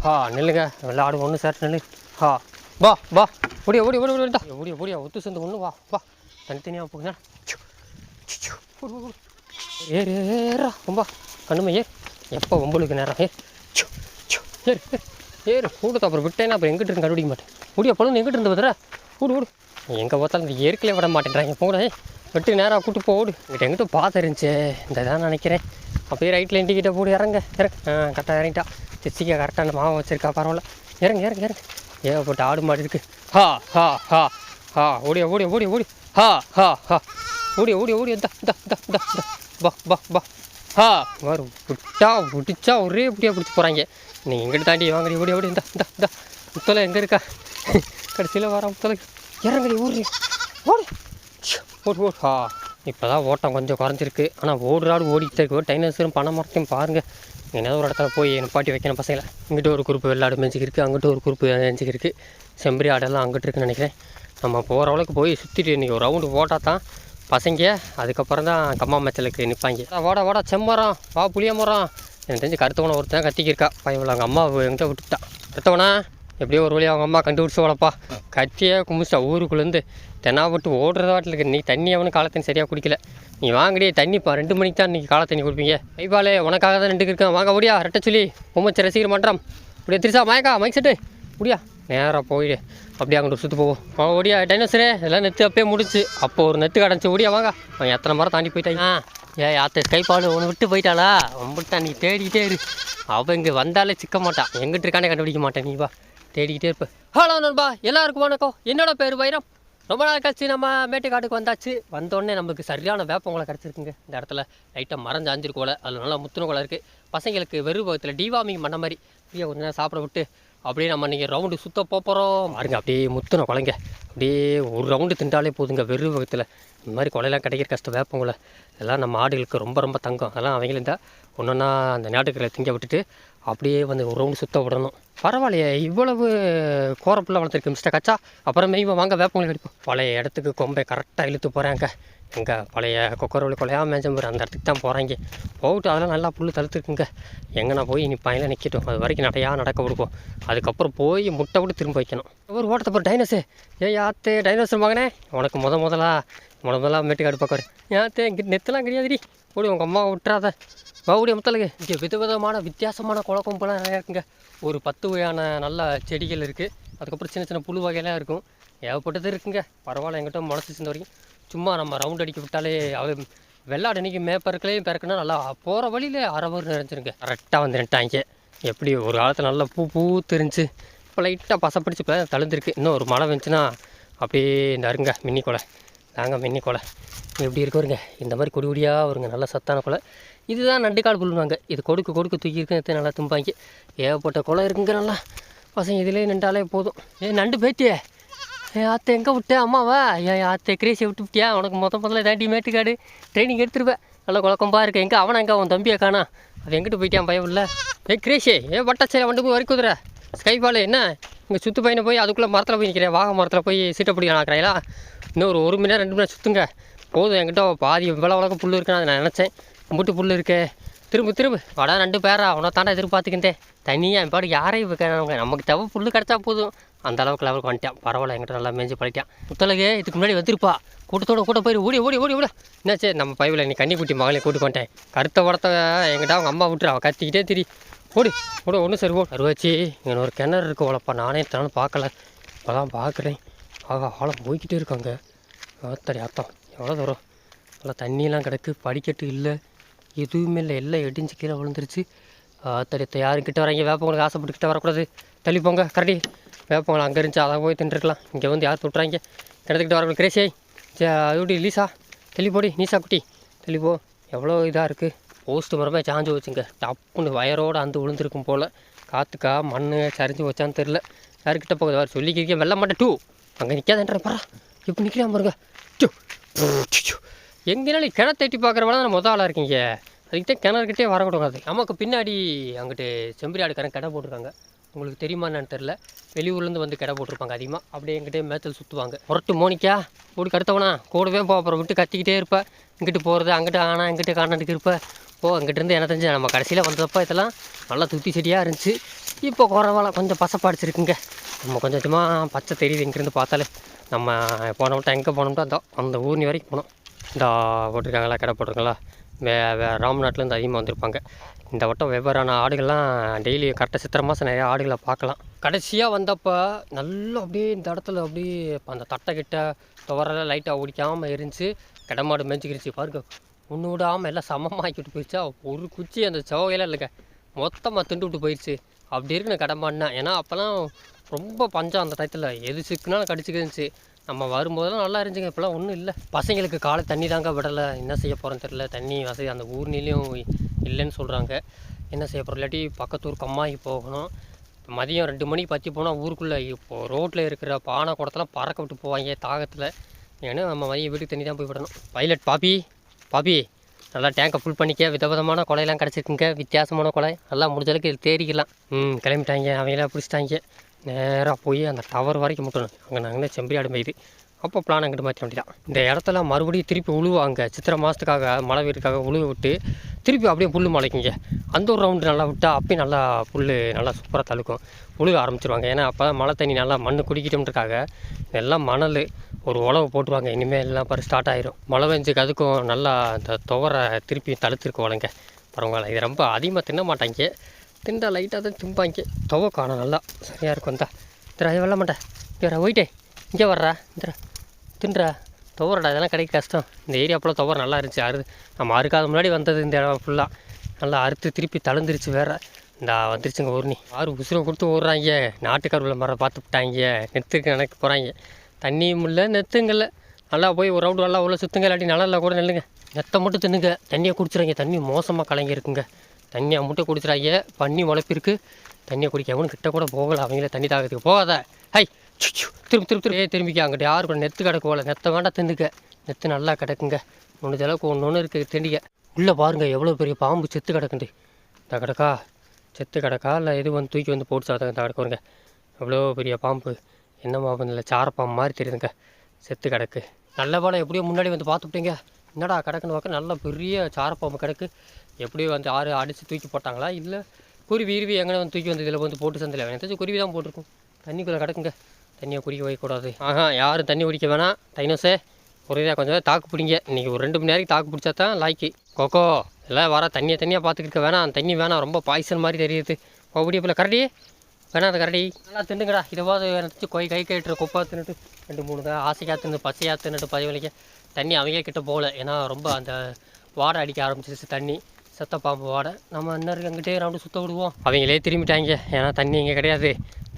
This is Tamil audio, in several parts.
ஹா நில்லுங்க விளாடு ஒன்று சார் நில்லு ஹா வா வா ஓடியா ஓடி ஓடி ஓடி ஓடியா ஓடியா ஒத்து சேர்ந்து ஒன்று வா வா தனித்தனியாக போகுங்க ஏறு ஏறா ரொம்ப கண்ணுமை ஏர் எப்போ ஒம்பளுக்கு நேரம் ஏ ஏறு ஏறு, ஏறு அப்புறம் விட்டேன்னா அப்புறம் எங்கிட்ட இருந்து கண்டுபிடிக்க மாட்டேன் முடியா பொழுது எங்கிட்ட இருந்து பத்திரா ஓடு ஓடு எங்கே பார்த்தாலும் இந்த இயற்கையிலே விட மாட்டேன்றாங்க போங்கடா வெட்டு நேராக கூட்டு போ ஓடு எங்கிட்ட பார்த்து இருந்துச்சு இந்த தான் நினைக்கிறேன் அப்படியே ரைட்டில் இண்டிகிட்ட போடு இறங்க இறங்க. ஆ கரெக்டாக இறங்கிட்டா. சிச்சிக்கா கரெக்டாக அந்த மாவு வச்சிருக்கா பரவாயில்ல. இறங்க இறங்க இறங்க. ஏகப்பட்ட ஆடு மாடு இருக்குது ஹா ஹா ஹா ஹா. ஓடிய ஓடிய ஓடி ஓடி. ஹா ஹா ஹா. ஓடிய ஓடிய ஓடிய த த த த பா பா பா ஹா வரும் விட்டா பிடிச்சா ஒரே பிடியா பிடிச்சி போகிறாங்க நீங்கள் எங்கிட்ட தாண்டி வாங்கடி ஓடி ஓடி இந்த இந்த இந்த முத்தலை எங்கே இருக்கா? கடைசியில் வர முத்தலை. இறங்கடி ஓடுறி. ஓடு. ச்ச, ஓடு ஓடு. ஹா. இப்போ தான் ஓட்டம் கொஞ்சம் குறைஞ்சிருக்கு. ஆனால் ஓடுறாடு ஓடிட்டு இருக்கு. டைனோசரும் பண மரத்தையும் பாருங்கள் என்ன ஒரு இடத்துல போய் நிப்பாட்டி வைக்கணும் பசங்களை. இங்கிட்ட ஒரு குரூப்பு வெள்ளாடு இருக்குது அங்கிட்ட ஒரு குரூப்பு மேய்ச்சிக்கிருக்கு செம்பரி ஆடெல்லாம் அங்கிட்டு இருக்குன்னு நினைக்கிறேன். நம்ம போகிற அளவுக்கு போய் சுற்றிட்டு இன்றைக்கி ஒரு ரவுண்டு போட்டால் தான் பசங்க அதுக்கப்புறம் தான் கம்மா மேச்சலுக்கு நிற்பாங்க வாடா வாடா செம்மரம். வா புளிய மரம். எனக்கு தெரிஞ்சு கருத்தவனை ஒருத்தன் கத்திக்கிருக்கா பையன் அவங்க அம்மா எங்கிட்ட விட்டுட்டான். கருத்தவனா? எப்படியோ ஒரு வழியாக அவங்க அம்மா கண்டுபிடிச்சு வளப்பா கத்தியே குமிச்சா ஊருக்குள்ளேருந்து தென்னாப்பட்டு ஓடுறத வாட்டில் இருக்கு நீ தண்ணி அவனு காலத்தண்ணி சரியாக குடிக்கல. நீ வாங்கடி தண்ணிப்பா ரெண்டு மணிக்கு தான் இன்றைக்கி காலை தண்ணி குடிப்பீங்க. ஐபாலே உனக்காக தான் ரெண்டு இருக்கேன் வாங்க ஓடியா ரெட்ட சொல்லி பொம்மச்சு ரசிகர் மன்றம். அப்படியே திருசா மயக்கா மைக் செட்டு முடியா நேராக போயிடு. அப்படியே அங்கிட்டு சுற்று போவோம் அவன் ஓடியா டைனோசரே எல்லாம் நெத்து அப்பயே முடிச்சு. அப்போ ஒரு நெத்து கிடந்துச்சு ஓடியா வாங்க. அவன் எத்தனை மரம் தாண்டி போயிட்டாங்க ஏ யாத்த கைப்பாடு ஒன்று விட்டு போயிட்டாளா? உம்பிட்டா நீ தேடிக்கிட்டே இரு. அவன் இங்கே வந்தாலே சிக்க மாட்டான். எங்கிட்டு இருக்கானே கண்டுபிடிக்க மாட்டேன் நீ வா. தேடிக்கிட்டே இருப்பேன் ஹலோ நண்பா எல்லாருக்கும் வணக்கம். என்னோட பேர் வைரம். ரொம்ப நாள் கழிச்சு நம்ம மேட்டுக்காட்டுக்கு வந்தாச்சு. வந்தோடனே நமக்கு சரியான வேப்பங்குளம் கிடச்சிருக்குங்க. இந்த இடத்துல லைட்டாக மரம் சாஞ்சிருக்கோல அதில் நல்லா முத்துன குளம் இருக்குது பசங்களுக்கு வெறும் பக்கத்தில் டிவாமிங் பண்ண மாதிரி அப்படியே கொஞ்ச நேரம் சாப்பிட விட்டு அப்படியே நம்ம நீங்கள் ரவுண்டு சுற்ற போகிறோம் பாருங்க அப்படியே முத்துன குழங்க அப்படியே ஒரு ரவுண்டு திண்டாலே போதுங்க. வெறும் பக்கத்தில் இந்த மாதிரி கொலையெல்லாம் கிடைக்கிற கஷ்டம் வேப்பங்குளை எல்லாம் நம்ம ஆடுகளுக்கு ரொம்ப ரொம்ப தங்கம். அதெல்லாம் அவங்களும் தான் ஒன்று ஒன்றா அந்த நாட்டுக்களை திங்க விட்டுட்டு அப்படியே வந்து ஒரு ரவுண்டு சுத்த விடணும். பரவாயில்லையே இவ்வளவு கோரப்புள்ள வளர்த்துருக்கு மிஸ்டர் கச்சா. அப்புறம் மெய்வ வாங்க வேப்பங்களை கடிப்போம் பழைய இடத்துக்கு கொம்பை கரெக்டாக இழுத்து போகிறாங்க எங்கே பழைய கொக்கரோலி கொலையாக மேஞ்சம்பூர் அந்த இடத்துக்கு தான் போகிறாங்க போகிட்டு அதெல்லாம் நல்லா புல் தடுத்துருக்குங்க எங்கே நான் போய் நிற்பாங்களே நிற்கட்டும் அது வரைக்கும் நிறையா நடக்க விடுப்போம் அதுக்கப்புறம் போய் முட்டை விட்டு திரும்ப வைக்கணும். ஒரு ஓட்டத்தை போகிற டைனோஸு ஏன் யாத்தே டைனோசர் மகனே. உனக்கு முத முதலா முத முதலாக மேட்டுக்காடு பார்க்குறேன் யாத்தே இங்கே நெத்தெல்லாம் கிடையாதுடி. ஓடி உங்கள் அம்மா விட்டுறாத. மறுபடியும் முத்தலுங்க இங்கே வித விதமான வித்தியாசமான குளக்கொம்பெல்லாம் நிறையா இருக்குங்க. ஒரு பத்து வகையான நல்ல செடிகள் இருக்குது அதுக்கப்புறம் சின்ன சின்ன புழு வகையெல்லாம் இருக்கும். ஏகப்பட்டது இருக்குங்க. பரவாயில்ல எங்கிட்ட முளைச்சி சேர்ந்த வரைக்கும். சும்மா நம்ம ரவுண்ட் அடிக்க விட்டாலே அவ வெள்ளாடு இன்னைக்கு மேப்பருக்களையும் பிறக்குன்னா நல்லா போகிற வழியில் அறவர் நிறைஞ்சிருங்க. கரெக்டாக வந்து எப்படி ஒரு காலத்தில் நல்லா பூ பூ தெரிஞ்சு இப்போ லைட்டாக பசப்பிடிச்சு இப்போ தழுந்துருக்கு. இன்னும் ஒரு மழை வந்துச்சுன்னா அப்படியே இந்த அருங்க மின்னி கொலை தாங்க மின்னி கொலை எப்படி இருக்கோருங்க இந்த மாதிரி கொடி கொடியாக வருங்க. நல்ல சத்தான கொலை. இதுதான் நண்டுக்கால் புல்லுவாங்க. இது கொடுக்கு கொடுக்கு தூக்கி நல்லா தும்பாங்க. ஏகப்பட்ட குளம் இருக்குங்க நல்லா. பசங்க இதிலே நின்றாலே போதும். ஏ நண்டு பேட்டியே ஏ ஆத்தை எங்கே விட்டே அம்மாவா? ஏன் ஆத்தை கிரேசியை விட்டு விட்டியா? உனக்கு மொத்த முதல்ல தாண்டி மேட்டுக்காடு. ட்ரைனிங் எடுத்துருப்பேன் நல்லா குழக்கம்பா இருக்கு. எங்கே அவனை எங்கே அவன் தம்பியை காணா? அது எங்கிட்டு போயிட்டான்? பயம் இல்லை. ஏ கிரேஷே ஏ வட்டச்சேரி வண்டு போய் வரைக்குதுற? ஸ்கைபால் என்ன? இங்கே சுற்று பையனை போய் அதுக்குள்ளே மரத்தில் போய் நிற்கிறேன் வாக மரத்தில் போய் சீட்டை பிடிக்க நாக்கிறாங்களா இன்னும் ஒரு ஒரு மணி நேரம் ரெண்டு மணி நேரம் சுற்றுங்க போதும் என்கிட்ட பாதி வில வளர்க்க புல் இருக்குன்னு அதை நான் நினச்சேன். முட்டு புல் இருக்கே. திரும்ப திரும்ப. வாடா ரெண்டு பேரா. அவனை தாண்டா எதிர்பார்த்துக்கிட்டேன். தனியாக என் பாடு யாரையும் வைக்கிறாங்க நமக்கு தேவை புல் கிடச்சா போதும். அந்த அளவுக்கு லெவலுக்கு வந்துட்டான். பரவாயில்ல என்கிட்ட நல்லா மேய்ஞ்சி பழிக்கான் முத்தலகு இதுக்கு முன்னாடி வந்துருப்பா. கூட்டத்தோட கூட போய் ஓடி ஓடி ஓடி ஓடி. என்னாச்சு? நம்ம பைவில் நீ கண்ணி குட்டி மகளையும் கூட்டு கொண்டேன் கருத்த உடத்த எங்கிட்ட அவங்க அம்மா விட்டுரு. அவள் கத்திக்கிட்டே திரி. ஓடி ஓட ஒன்றும் சரி ஓ அருவாச்சி இங்கே ஒரு கிணறு இருக்கு. உழப்பா. நானே தனாலும் பார்க்கல. இப்போ தான் பார்க்குறேன். ஆகா ஆழம் போய்கிட்டே இருக்காங்க. ஆத்தடி ஆத்தம். எவ்வளோ தூரம்? நல்லா தண்ணியெல்லாம் கிடக்கு. படிக்கட்டு இல்லை. எதுவுமே இல்லை. எல்லாம் இடிஞ்சு கீழே விழுந்துருச்சு. ஆத்தடித்த யாரும் கிட்ட வராங்க வேப்பவங்களுக்கு ஆசைப்பட்டு கிட்ட வரக்கூடாது. தள்ளி போங்க கரடி. வேப்பவங்களை அங்கே இருந்துச்சு அதை போய் தின்றுருக்கலாம். இங்கே வந்து யார் தொட்டுறாங்க? கிடத்துக்கிட்ட வரக்கூடாது கிரேசியை சே லீசா. தள்ளி போடி நீசா குட்டி. தள்ளி போ. எவ்வளோ இதாக இருக்குது போஸ்ட் மரமே சாஞ்சு வச்சுங்க டப்புன்னு வயரோடு அந்த விழுந்திருக்கும் போல். காற்றுக்கா மண் சரிஞ்சு வச்சான்னு தெரில யாருக்கிட்ட போகுது? வேறு சொல்லிக்கிறீங்க வெள்ள மாட்டேன் டூ. அங்கே நிற்காதன்ற பாரா இப்போ நிற்கிறான் பாருங்க எங்கேனாலும் கிணத்து எட்டி பார்க்குறவங்க நான் முதல் ஆளாக இருக்கீங்க? அதுக்கிட்ட கிணறுக்கிட்டே வரக்கூடாது. நமக்கு பின்னாடி அங்கிட்டு செம்பரி ஆடுக்காரன் கடை போட்டிருக்காங்க. உங்களுக்கு தெரியுமா என்னன்னு தெரில வெளியூர்லேருந்து வந்து கடை போட்டிருப்பாங்க அதிகமாக அப்படியே எங்கிட்டே மேத்தல் சுற்றுவாங்க முரட்டு மோனிக்கா ஓடி கடுத்தவனா கூடவே போ அப்புறம் விட்டு கத்திக்கிட்டே இருப்பேன் இங்கிட்டு போகிறது அங்கிட்டு ஆனா இங்கிட்டு காணாண்டுக்கு இருப்பேன் போ அங்கிட்டேருந்து என்ன தெரிஞ்சு நம்ம கடைசியில் வந்தப்போ இதெல்லாம் நல்லா துத்தி செடியாக இருந்துச்சு. இப்போ குறவால கொஞ்சம் பசப்பாடிச்சிருக்குங்க. நம்ம கொஞ்சம் கொஞ்சமாக பச்சை தெரியுது இங்கேருந்து பார்த்தாலே. நம்ம போன எங்கே போனோம்ட்டோ அந்த அந்த ஊர்னி வரைக்கும் போனோம். இந்த போட்டிருக்காங்களா கடை போட்டிருக்காங்களா? வே வே ராம்நாட்டிலேருந்து அதிகமாக வந்திருப்பாங்க. இந்த வட்டம் வெவ்வேறான ஆடுகள்லாம் டெய்லி கரெக்டாக சித்திரை மாதம் நிறையா ஆடுகளை பார்க்கலாம். கடைசியாக வந்தப்போ நல்லா அப்படியே இந்த இடத்துல அப்படியே அந்த தட்டை கிட்ட துவரெல்லாம் லைட்டாக ஓடிக்காமல் இருந்துச்சு கடமாடு மேய்ச்சிக்கிருச்சு பாருங்க ஒன்று விடாமல் எல்லாம் சமமாக்கிட்டு போயிடுச்சா ஒரு குச்சி அந்த சோகையெல்லாம் இல்லைங்க. மொத்தமாக திண்டு விட்டு போயிடுச்சு அப்படி இருக்குன்னு கடமாடினா ஏன்னா அப்போல்லாம் ரொம்ப பஞ்சம் அந்த டயத்தில் எது சிக்குனாலும் கடிச்சிக்கிருந்துச்சு. நம்ம வரும்போதெல்லாம் நல்லா இருந்துச்சுங்க. இப்போலாம் ஒன்றும் இல்லை. பசங்களுக்கு காலை தண்ணி தாங்க விடலை. என்ன செய்ய போகிறோன்னு தெரில தண்ணி வசதி அந்த ஊர்னிலையும் இல்லைன்னு சொல்கிறாங்க என்ன செய்ய போகிறோம் இல்லாட்டி பக்கத்தூர் கம்மாய்க்கு போகணும். மதியம் ரெண்டு மணிக்கு பற்றி போனால் ஊருக்குள்ளே இப்போது ரோட்டில் இருக்கிற பானை குடத்தெல்லாம் பறக்க விட்டு போவாங்க தாகத்தில். ஏன்னா நம்ம மதியம் வீட்டுக்கு தண்ணி தான் போய் விடணும். பைலட் பாப்பி பாப்பி நல்லா டேங்கை ஃபுல் பண்ணிக்க. விதவிதமான கொலையெல்லாம் கிடச்சிருக்குங்க. வித்தியாசமான கொலை. நல்லா முடிஞ்ச அளவுக்கு இது தேடிக்கலாம் ம் கிளம்பிட்டாங்க. அவங்களாம் பிடிச்சிட்டாங்க. நேராக போய் அந்த டவர் வரைக்கும் முட்டணும். அங்கே நாங்கள் செம்பரியாடு மேயுது. அப்போ பிளான் அங்கிட்டு மாற்றி வேண்டியதான் இந்த இடத்துல மறுபடியும் திருப்பி உழுவாங்க சித்திரை மாதத்துக்காக மழை வீட்டுக்காக உழுவு விட்டு திருப்பி அப்படியே புல் முளைக்குங்க அந்த ஒரு ரவுண்டு நல்லா விட்டால் அப்பயும் நல்லா புல் நல்லா சூப்பராக தழுக்கும். உழுக ஆரம்பிச்சிருவாங்க. ஏன்னா அப்போ மழை தண்ணி நல்லா மண் குடிக்கிட்டோம்ன்றக்காக இதெல்லாம் மணல் ஒரு உழவு போட்டுருவாங்க. இனிமேல் எல்லாம் பாரு ஸ்டார்ட் ஆயிரும். மழை பெஞ்சுக்கு அதுக்கும் நல்லா அந்த துவரை திருப்பி தழுத்திருக்கு வளங்க. பரவாயில்ல. இது ரொம்ப அதிகமாக தின்ன மாட்டாங்க திண்டா லைட்டாக தான் திம்பாங்க துவ காணும் நல்லா சரியாக இருக்கும் இந்த திரா வெள்ள மாட்டேன் வேற போயிட்டே இங்கே வர்றா இந்த தின்றா துவரடா இதெல்லாம் கிடைக்க கஷ்டம் இந்த ஏரியா ஃபுல்லாக துவர நல்லா இருந்துச்சு அறு நம்ம அறுக்காத முன்னாடி வந்தது இந்த இடம் ஃபுல்லாக நல்லா அறுத்து திருப்பி தளர்ந்துருச்சு வேற இந்த வந்துருச்சுங்க ஊர்னி ஆறு உசுரை கொடுத்து ஓடுறாங்க நாட்டுக்கருவில் மரம் பார்த்து விட்டாங்க நெத்துக்கு நினைக்க போகிறாங்க தண்ணியும் இல்லை நெத்துங்கல்ல நல்லா போய் ஒரு ரவுண்டு நல்லா உள்ள சுற்றுங்க இல்லாட்டி நல்லா கூட நெல்லுங்க நெத்தை மட்டும் தின்னுங்க தண்ணியை குடிச்சிடுறாங்க தண்ணி மோசமாக கலங்கி இருக்குங்க தண்ணியை மட்டும் குடிச்சிடாங்க பண்ணி முளைப்பிருக்கு தண்ணியை குடிக்க அவனு கிட்ட கூட போகலை. அவங்களே தண்ணி தாகத்துக்கு போகாத. ஹை சுச்சு, திரும்பி திரும்பி திரும்ப. ஏ திரும்பிக்க அங்கிட்ட யாரு கூட நெத்து கிடக்கு போல நெத்தை வேண்டாம் திண்டுக்க நெத்து நல்லா கிடக்குங்க. முடிஞ்ச அளவுக்கு ஒன்று ஒன்று இருக்குது திண்டிக்க உள்ளே பாருங்க எவ்வளோ பெரிய பாம்பு செத்து கிடக்குண்டு. இந்த கிடக்கா? செத்து கிடக்கா? இல்லை எது வந்து தூக்கி வந்து போட்டு சாத்தங்க இந்த கிடக்குறங்க எவ்வளோ பெரிய பாம்பு. என்ன பாம்பு இல்லை. சார பாம்பு மாதிரி தெரியுதுங்க. செத்து கிடக்கு. நல்ல பாலம் எப்படியோ முன்னாடி வந்து பார்த்துட்டீங்க என்னடா கிடக்குன்னு பார்க்க நல்ல பெரிய சாரப்பாம்பு கிடக்கு. எப்படியோ வந்து ஆறு அடித்து தூக்கி போட்டாங்களா? இல்லை குருவி இருவி எங்கே வந்து தூக்கி வந்து இதில் வந்து போட்டு சந்தில் வேணும் குருவி தான் போட்டிருக்கும். தண்ணிக்குள்ளே கிடக்குங்க. தண்ணியை குடிக்க வைக்கக்கூடாது. ஆஹா யாரும் தண்ணி குடிக்க வேணாம். டைனோஸே ஒரே கொஞ்சம் தாக்கு பிடிங்க. இன்றைக்கி ஒரு ரெண்டு மணி நேரம் தாக்கு பிடிச்சா தான் லாய்க்கு கொக்கோ எல்லாம் வர தண்ணியை தண்ணியாக பார்த்துக்கிட்டு இருக்க வேணாம் தண்ணி வேணாம். ரொம்ப பாய்சன் மாதிரி தெரியுது. அப்படியே போல கரடி. வேணாம் அந்த கரடி. நல்லா திண்டுங்கடா போது எனக்கு கொய் கை கட்டுற குப்பை தின்னுட்டு ரெண்டு மூணு தான் ஆசையாக தின்னு பச்சையாக தின்னுட்டு பதிவலிக்க தண்ணி அவங்க கிட்ட போகல. ஏன்னா ரொம்ப அந்த வாடை அடிக்க ஆரம்பிச்சிருச்சு தண்ணி. செத்த பாம்பு வாடை. நம்ம இன்னும் அங்கிட்டே ரவுண்டு சுத்த விடுவோம். அவங்களே திரும்பிட்டாங்க. ஏன்னா தண்ணி இங்கே கிடையாது.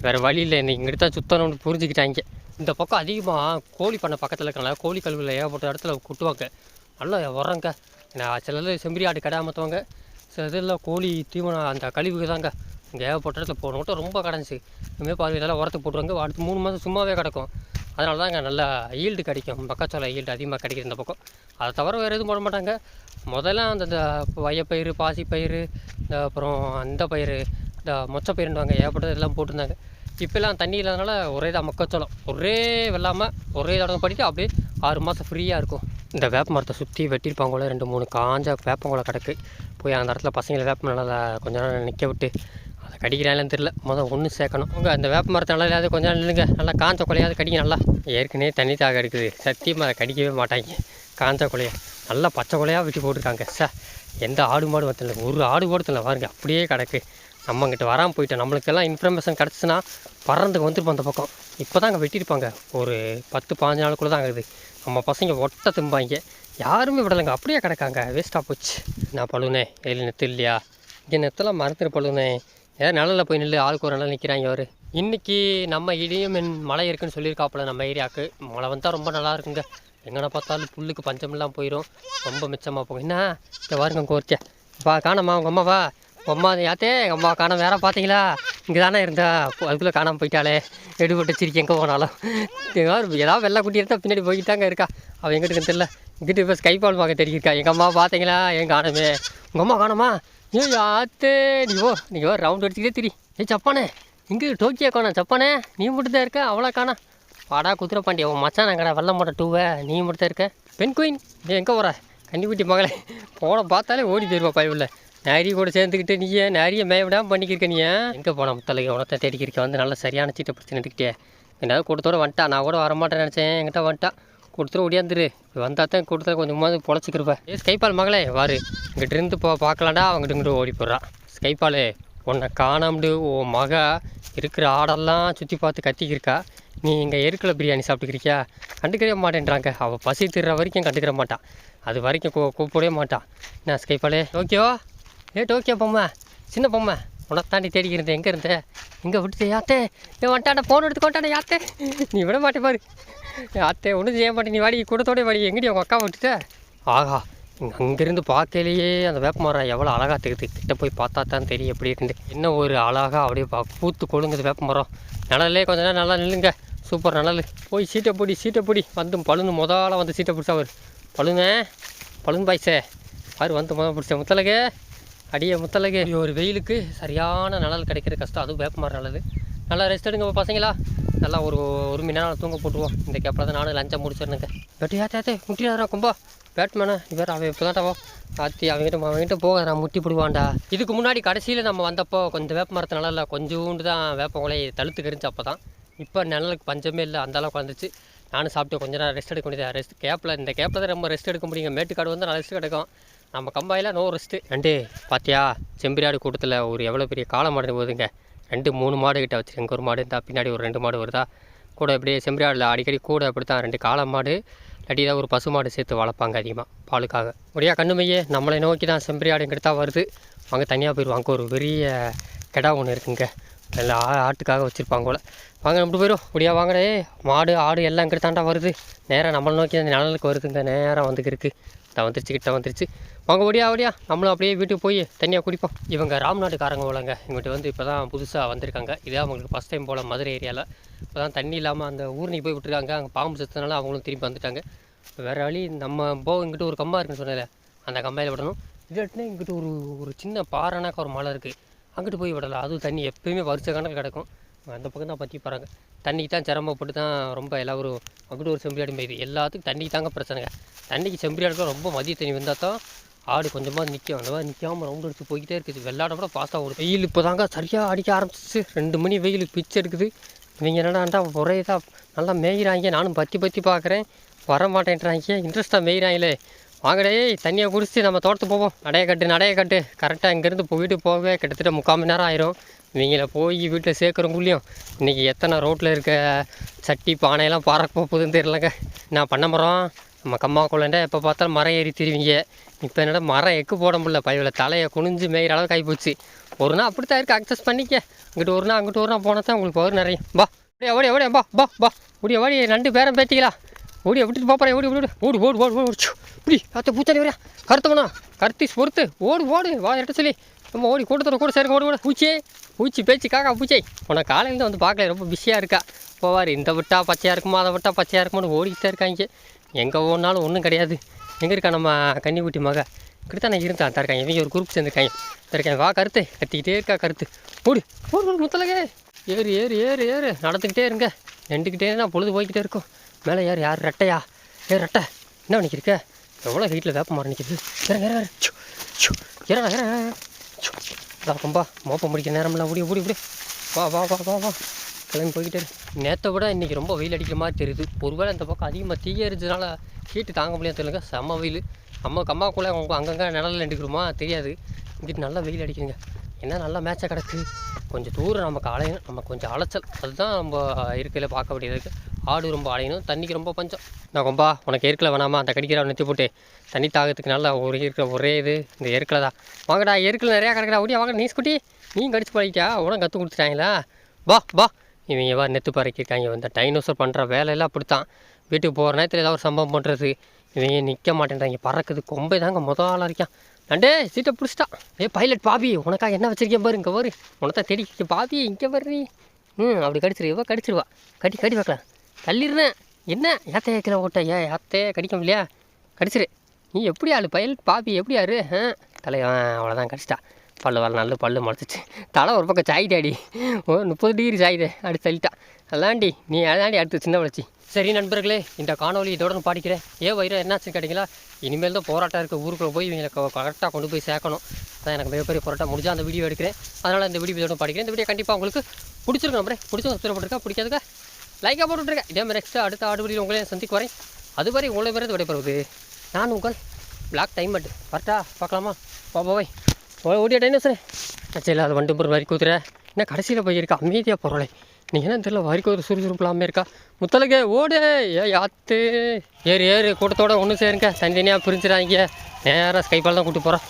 வேறு வழி இல்லை. இன்னைக்கு இங்கிட்ட தான் சுத்தணும்னு புரிஞ்சுக்கிட்டாங்க. இந்த பக்கம் அதிகமாக கோழி பண்ண பக்கத்தில் இருக்கனால கோழி கழுவில் ஏகப்பட்ட இடத்துல கொட்டுவாங்க. நல்லா உரங்க நான் சிலது செம்பரி ஆடு கடாமத்தவங்க சில இதில் கோழி தீவனம் அந்த கழிவுக்கு தாங்க. இங்கே ஏகப்பட்ட இடத்துல போடணும் ரொம்ப கிடந்துச்சு இனிமேல் பாதி இதெல்லாம் உரத்துக்கு போட்டுருவாங்க. அடுத்து மூணு மாதம் சும்மாவே கிடக்கும். அதனால தான் அங்கே நல்லா ஈல்டு கிடைக்கும். மக்காச்சோள ஈல்டு அதிகமாக கிடைக்கிது இந்த பக்கம். அதை தவிர வேறு எதுவும் போட மாட்டாங்க. முதல்ல அந்த இந்த வயப்பயிறு பாசிப்பயிறு இந்த அப்புறம் அந்த பயிறு இந்த மொச்சப்பயிருன்னுவாங்க ஏகப்பட்டது எல்லாம் போட்டிருந்தாங்க. இப்போல்லாம் தண்ணி இல்லாதனால ஒரே தான் மக்காச்சோளம். ஒரே வெள்ளாமல் ஒரே தடவை படிக்க அப்படியே ஆறு மாதம் ஃப்ரீயாக இருக்கும். இந்த வேப்ப மரத்தை சுற்றி வெட்டியிருப்பாங்களே ரெண்டு மூணு காஞ்ச வேப்பங்குளம் கிடக்கு. போய் அந்த இடத்துல பசங்களை வேப்ப நல்லா கொஞ்ச நேரம் நிற்க விட்டு கடிக்கிறாங்களேன்னு தெரில முதல் ஒன்று சேர்க்கணும். உங்க அந்த வேப்ப மரத்தை நல்லா இல்லாத கொஞ்சம் இல்லைங்க நில்லுங்க. நல்லா காஞ்ச கொலையாவது கடிங்க நல்லா. ஏற்கனவே தண்ணி தாக எடுக்குது சத்தியமாக அதை கடிக்கவே மாட்டாங்க. காஞ்ச கொலையை. நல்லா பச்சை கொலையாக வெட்டி போட்டிருக்காங்க. சார் எந்த ஆடு மாடு வரத்தில்ல ஒரு ஆடு போடுறதில்ல பாருங்க அப்படியே கிடக்கு. நம்மங்கிட்ட வராமல் போயிட்டோம். நம்மளுக்கெல்லாம் இன்ஃபர்மேஷன் கிடச்சின்னா பறந்துக்கு வந்துருப்போம் அந்த பக்கம். இப்போ தான் அங்கே வெட்டியிருப்பாங்க. ஒரு பத்து பாஞ்சு நாளுக்குள்ளே தான் ஆகுது. நம்ம பசங்க ஒட்ட திம்பாங்க. யாருமே விடலைங்க. அப்படியே கிடக்காங்க. வேஸ்ட்டாக போச்சு. நான் பழுனே எதில் நெத்து இல்லையா? இங்கே நெத்தெல்லாம் மறந்துட்டு பழுனே ஏதாவது நிழலில் போய் நில்லு ஆளுக்கு ஒரு நிலம் நிற்கிறாங்க அவர் இன்றைக்கி நம்ம இடியும் மழை இருக்குன்னு சொல்லியிருக்காப்புல நம்ம ஏரியாவுக்கு மழை வந்தால் ரொம்ப நல்லா இருக்குங்க. எங்கன பார்த்தாலும் புல்லுக்கு பஞ்சமெல்லாம் போயிடும் ரொம்ப மிச்சமாக போகும். என்ன? இங்கே பாருங்க கோர்ச்சே வா காணம்மா உங்கள் அம்மாவா உங்கள் அம்மா யாத்தே எங்கள் அம்மா காணம். வேற பார்த்தீங்களா? இங்கே தானே இருந்தா அதுக்குள்ளே காணாமல் போயிட்டாலே எடுபட்டு சிரிக்க எங்கே போனாலும். ஏதாவது வெள்ளை குட்டி இருந்தால் பின்னாடி போய்கிட்டாங்க இருக்கா. அவள் எங்கிட்ட இருக்குன்னு தெரியல. இங்கிட்டு இப்போ ஸ்கைபால் பார்க்க தெரியிருக்கா எங்கள் அம்மா பார்த்தீங்களா? என் காணமே. உங்கள் அம்மா காணுமா? ஏ யாத்தே நீ ஓ நீங்கள் ஓ ரவுண்ட் அடிச்சுக்கிட்டே திரி. ஏய் சப்பானே இங்கே டோக்கியா காணா சப்பானே நீ மட்டும் தான் இருக்க அவ்வளோ காணா. வாடா குதிரை பாண்டி உன் மச்சான் கடை வெள்ளம் போட்ட டூவை நீ மட்டும் தான் இருக்க. பெண் குயின் நீ எங்கே போகிற கன்னிக்குட்டி மகளே. போன பார்த்தாலே ஓடி போயிருவா பயவில் நாரி கூட சேர்ந்துக்கிட்டு நீ நிறைய மேவிடாமல் மேய பண்ணிக்கிருக்க நீ எங்கே போன முத்தலகை உனத்தை தேடிக்கிருக்க வந்து நல்லா சரியான சீட்டை பிடிச்சி நின்றுக்கிட்டே என்னால் கூட்டத்தோடு வந்துட்டா நான் கூட வரமாட்டேன்னு நினச்சேன் என்கிட்ட வந்துட்டான் கொடுத்துரு ஒடியாந்துரு. வந்தால் தான் கொடுத்தா கொஞ்சமாவது பொழைச்சிக்கிருப்பேன். ஏ ஸ்கைபால் மகளே வாரு. இங்கிட்ட இருந்து போ பார்க்கலாண்டா அவங்ககிட்ட இங்கிட்டு ஓடி போடுறான் ஸ்கைபாலு உன்னை காணாமடு ஓ மக இருக்கிற ஆடெல்லாம் சுற்றி பார்த்து கத்திக்கிருக்கா. நீ இங்கே எருக்கில் பிரியாணி சாப்பிட்டுக்கிறியா? கண்டுக்கவே மாட்டேன்றாங்க. அவள் பசி திடுற வரைக்கும் கண்டுக்கிற மாட்டான் அது வரைக்கும் கூ கூப்பிடவே மாட்டான் என்ன ஸ்கைபாலே? டோக்கியோ? ஏ டோக்கியோ பொம்மை. சின்ன பொம்மை. உனக்கு தாண்டி தேடி இருந்தேன் எங்கே இருந்த? எங்கே விட்டுட்டு யாத்தே. நீ வந்துட்டாண்ட ஃபோன் எடுத்து கொண்டாட யாத்தே. நீ விட மாட்டே பாரு. யாத்தே ஒன்றும் செய்ய மாட்டேன் நீ வாடி கூடத்தோடய வாடி. எங்கடி உங்கள் அக்கா விட்டுட்ட? ஆஹா அங்கேருந்து பார்க்கலையே அந்த வேப்பமரம் எவ்வளோ அழகாக தெரியுது. கிட்ட போய் பார்த்தா தான் தெரியும் எப்படி இருந்து என்ன ஒரு அழகாக அப்படியே பா பூத்து கொழுங்குது வேப்பமரம். நிழலே கொஞ்ச நேரம் நல்லா நில்லுங்க. சூப்பர் நிழல். போய் சீட்டை பிடி சீட்டை பிடி. வந்து பழுந்து முதல்ல வந்து சீட்டை பிடிச்சா அவர் பழுங்க பழுந்து பாய்ச்சே. பாரு வந்து முதல் பிடிச்ச முத்தலகே அடியே முத்தலகு. ஒரு வெயிலுக்கு சரியான நிழல் கிடைக்கிற கஷ்டம். அதுவும் வேப்பமரம் நல்லது. நல்லா ரெஸ்ட் எடுங்க பசங்களா. நல்லா ஒரு ஒரு மணி நேரம் தூங்க போட்டுருவோம். இந்த கேப்பில் தான் நானும் லஞ்சம் முடிச்சிருந்தேங்க. பட் ஏத்தே முட்டியாரா கும்பா? பேட்மேனா இவர் அவன் இப்போ தான்டாவோ ஆத்தி அவங்ககிட்ட அவங்ககிட்ட போக நான் முட்டி பிடுவான்டா. இதுக்கு முன்னாடி கடைசியில் நம்ம வந்தப்போ கொஞ்சம் வேப்ப மரத்து இல்லை கொஞ்சோண்டு தான் வேப்ப கொலையை தழுத்து கரிஞ்சு அப்போ தான் இப்போ நிழலுக்கு பஞ்சமே இல்லை. அந்தளவுக்கு வந்துச்சு நானும் சாப்பிட்டு கொஞ்ச நேரம் ரெஸ்ட் எடுக்க முடியாது ரெஸ்ட் கேப்பில் இந்த கேப்பில் தான் ரொம்ப ரெஸ்ட் எடுக்க முடியுங்க. மேட்டுக்காடு வந்து நான் ரெஸ்ட் கிடைக்கும் நம்ம கம்பாயில் நோ ரெஸ்ட்டு ரெண்டு பார்த்தியா செம்பிராடு கூட்டத்தில் ஒரு எவ்வளோ பெரிய காளை மாடு போகுதுங்க. ரெண்டு மூணு மாடு கிட்ட வச்சுருங்க ஒரு மாடு இருந்தால் பின்னாடி ஒரு ரெண்டு மாடு வருதா? கூட இப்படியே செம்பிராடில் அடிக்கடி கூட அப்படி தான் ரெண்டு காளை மாடு இல்லாட்டி ஒரு பசு மாடு சேர்த்து வளர்ப்பாங்க அதிகமாக பாலுக்காக. முடியா கண்ணுமையே நம்மளை நோக்கி தான் செம்பிராடு தான் வருது. அங்கே தனியாக போயிடுவாங்க அங்கே ஒரு பெரிய கிடா ஒன்று இருக்குங்க. எல்லா ஆ ஆட்டுக்காக வச்சுருப்பாங்க போல். வாங்க நம்ம போயிடும் இப்படியா வாங்கடே. மாடு ஆடு எல்லாம் இங்கிட்டு தாண்டா வருது. நேராக நம்மளை நோக்கி அந்த நிழலுக்கு வருதுங்க. நேராக வந்துக்கிருக்கு. கிட்ட வந்துருச்சு கிட்ட வந்துருச்சு. வாங்க ஓடியா ஓடியா. நம்மளும் அப்படியே வீட்டுக்கு போய் தனியாக குடிப்போம். இவங்க ராம்நாட்டுக்காரங்க போலங்க. இவங்ககிட்ட வந்து இப்போ தான் புதுசாக வந்திருக்காங்க. இதே அவங்களுக்கு ஃபஸ்ட் டைம் போல் மதுரை ஏரியாவில் இப்போ தான் தண்ணி இல்லாமல் அந்த ஊர்னி போய் விட்டுருக்காங்க. அங்கே பாம்பு செத்தனால அவங்களும் திரும்பி வந்துட்டாங்க. வேறு வழி நம்ம போ இங்கிட்ட ஒரு கம்மா இருக்குன்னு சொன்னதில்ல அந்த கம்பாயில் விடணும். இல்லாட்டினா இங்கிட்ட ஒரு ஒரு சின்ன பாறைனாக்க ஒரு மலை இருக்குது அங்கிட்டு போய் விடலாம். அதுவும் தண்ணி எப்பயுமே வருஷ கணக்கு கிடக்கும். அந்த பக்கம் தான் பற்றி போகிறாங்க தண்ணிக்கு தான் சிரமப்பட்டு தான் ரொம்ப எல்லாரும் மகுடூர் ஒரு செம்பியாடி மேயுது எல்லாத்துக்கும் தண்ணிக்கு தாங்க பிரச்சனைங்க. தண்ணிக்கு செம்பியாடுக்கு ரொம்ப மதிய தண்ணி வந்தால் தான் ஆடு கொஞ்சமாக நிற்கும் அந்த மாதிரி நிற்காம ரவுண்ட் அடித்து போய்கிட்டே இருக்குது. வெள்ளாட கூட ஃபாஸ்ட்டாக ஓடும். வெயில் இப்போ தாங்க சரியாக அடிக்க ஆரம்பிச்சிச்சு. ரெண்டு மணி வெயில் பிச்சு எடுக்குது. இவங்க என்னடாண்டா ஒரே இதாக நல்லா மேய்கிறாங்க நானும் பற்றி பற்றி பார்க்குறேன் வர மாட்டேன்றாங்க இன்ட்ரெஸ்ட்டாக மேய்கிறாங்களே வாங்கடே தண்ணியை குடிச்சிட்டு நம்ம தோட்டத்துக்கு போவோம். நடைய கட்டு நடைய கட்டு. கரெக்டாக இங்கேருந்து போயிட்டு போகவே கிட்டத்தட்ட முக்கால் மணி நேரம் ஆயிரும். இவங்கள போய் வீட்டில் சேர்க்குறவங்களையும் இன்றைக்கி எத்தனை ரோட்டில் இருக்க சட்டி பானையெல்லாம் பறக்க போகுதுன்னு தெரியலங்க. நான் பண்ண மரம் நம்ம கம்மாக்குள்ளேண்டா எப்போ பார்த்தாலும் மரம் ஏறி திருவிங்க. இப்போ என்னடா மரம் எக்கு போட முடியல. பையில் தலையை குனிஞ்சு மேயிற அளவுக்கு ஆகிப்போச்சு. ஒரு நாள் அப்படி தான் இருக்குது அக்சஸ் பண்ணிக்க. இங்கிட்டு ஒரு நாள் அங்கிட்டு ஒரு நாள் போனால் தான் உங்களுக்கு பவர் நிறைய பா. ஓடியா ஓடியா ஓடியா பா பா பா. முடிய ஓடி ரெண்டு பேரும் பேட்டிங்களா ஓடியா விட்டுட்டு பாப்பறேன் ஓடி ஓடி ஓடு. ஓடு ஓடு ஓடு ஓடு. இப்படி அத்தை பூச்சாடி வரையா கருத்தவனா கருத்தி பொறுத்து. ஓடு ஓடு. வா எட்ட சொல்லி. நம்ம ஓடி கூட்டத்தோட கூட சேர்க்க ஓடு ஓடு. பூச்சி பூச்சி பேச்சு காக்கா பூச்சை. உனக்கு காலையில் வந்து பார்க்கல ரொம்ப பிஸியாக இருக்கா. போவார் இந்த விட்டா பச்சையாக இருக்குமா அதை விட்டா பச்சையாக இருக்குமான்னு ஓடிக்கிட்டே இருக்காங்க. எங்கே ஓடினாலும் ஒன்றும் கிடையாது. எங்கே இருக்கா நம்ம கன்னிக்குட்டி மக? இப்படி நான் இருந்தான் தான் இவங்க ஒரு குரூப் சேர்ந்துருக்காங்க. இருக்காங்க. வா கருத்து. கத்திக்கிட்டே இருக்கா கருத்து. ஓடு ஓடு ஓடு முத்தலகே ஏறு ஏறு ஏறு ஏறு. நடந்துக்கிட்டே இருங்க. ரெண்டுக்கிட்டே நான் பொழுது போய்கிட்டே இருக்கும். மேலே யார் யார் ரெட்டையா? ஏ ரெட்டை என்ன பண்ணிக்கிருக்க எவ்வளோ ஹீட்டில் வேப்ப மரம் நிற்கிது இறங்க இறங்க இறங்க இறங்க இதா மோப்பம் முடிக்க நேரம்லாம் ஓடி ஓடி ஓடி. வா வா வா வா வா. கிளம்பி போய்கிட்டே நேற்றை விட இன்றைக்கி ரொம்ப வெயில் அடிக்கிற மாதிரி தெரியுது. ஒருவேளை இந்த பக்கம் அதிகமாக தீய இருந்ததுனால ஹீட்டு தாங்க முடியாது தெரியலங்க. செம்ம வெயில். அம்மா கம்மாக்குள்ளே அவங்க அங்கங்கே நிழல் நின்றுக்கிறோமா தெரியாது. இங்கிட்டு நல்லா வெயில் அடிக்குதுங்க. என்ன நல்லா மேட்சாக கிடக்கு? கொஞ்சம் தூரம் நமக்கு அலையணும். நம்ம கொஞ்சம் அலைச்சல். அதுதான் நம்ம இருக்கையில் பார்க்க வேண்டியது இருக்குது ஆடு ரொம்ப அலையணும். தண்ணிக்கு ரொம்ப பஞ்சம். நான் கொம்பா உனக்கு ஏற்கல வேணாமா? அந்த கடிக்கிற நிறுத்தி போட்டு. தண்ணி தாகத்துக்கு நல்லா ஒரு இருக்கிற ஒரே இது. இந்த ஏற்கலை தான். வாங்கடா ஏற்கல நிறையா கிடக்குறா ஓடியா வாங்க நீ ஸ்கூட்டி. நீ கடிச்சு பழகிக்கா உடனே கற்று கொடுத்துட்டாங்களா? பா பா இவங்க வா நெத்து பறக்கிருக்காங்க? இந்த டைனோசர் பண்ணுற வேலையெல்லாம் அப்படித்தான். வீட்டுக்கு போகிற நேரத்தில் ஏதாவது ஒரு சம்பவம் பண்ணுறது இவங்க நிற்க மாட்டேன்றாங்க? பறக்குது. கொம்பை தாங்க முதல் ஆளாக இருக்கான். நண்டே சீட்டை பிடிச்சிட்டான் ஏ பைலட் பாபி உனக்காக என்ன வச்சிருக்கேன் பாரு இங்கே பாரு. உனத்தான் தேடி பாபி இங்கே பாரு நீ ம் அப்படி கடிச்சிரு இவ கடிச்சிருவா. கடி கடி பார்க்கலாம். தள்ளிடுறேன் என்ன? ஏத்தைய கிலோ ஓட்ட ஏ ஏத்தைய கடிக்க முடியலையா கடிச்சிரு. நீ எப்படி ஆளு? பைலட் பாபி எப்படி ஆறு ஆ தலைவன் அவ்வளோதான் கடிச்சிட்டா. பல்லு வர நல்ல பல்லு முளைச்சிச்சு. தலை ஒரு பக்கம் சாயிட்டாடி ஓ முப்பது டிகிரி சாயுதே. அடி தள்ளிட்டா. அதாண்டி நீ அதாண்டி அடுத்து சின்ன வளர்ச்சி சரி நண்பர்களே இந்த காணொலி இதோட பாடிக்கிறேன். ஏ வயிறு என்னாச்சுன்னு கேட்டிங்களா? இனிமேல் தான் போராட்டம் இருக்க. ஊருக்குள்ளே போய் இவங்களை கரெக்டாக கொண்டு போய் சேர்க்கணும். அதான் எனக்கு மிகப்பெரிய போராட்டம். முடிஞ்சால் அந்த வீடியோ எடுக்கிறேன். அதனால் இந்த வீடியோ இதோட பாடிக்கிறேன். இந்த வீடியோ கண்டிப்பாக உங்களுக்கு பிடிச்சிருக்கும் நம்பரே பிடிச்ச சப்ஸ்கிரைப் பண்ணிருக்கா பிடிக்காதுக்கா லைக்காக போட்டுருக்கேன் இதே மாதிரி நெக்ஸ்ட்டு அடுத்த ஆடு வீடியோ உங்களையும் சந்திக்கு வரேன். அதுவரை உங்களை பேரது விடைபெறுவது. நான் உங்கள் பிளாக் டைம் மட்டு கரெக்டாக பார்க்கலாமா? பா போய் ஓடிய டைனோசரே சரி அது வண்டு பொருள் வரி கூத்துற என்ன கடைசியில் போயிருக்கா? அமைதியாக போகிறோளே நீ என்ன தெரியல வரி ஒரு சுறுசுறுப்புலாமே இருக்கா? முத்தலகே ஓடு ஏ யாத்து ஏறு ஏறு கூட்டத்தோட ஒன்று சேருங்க. தனித்தனியாக பிரிஞ்சிடாங்க நேராக ஸ்கைபால் தான் கூட்டி போகிறேன்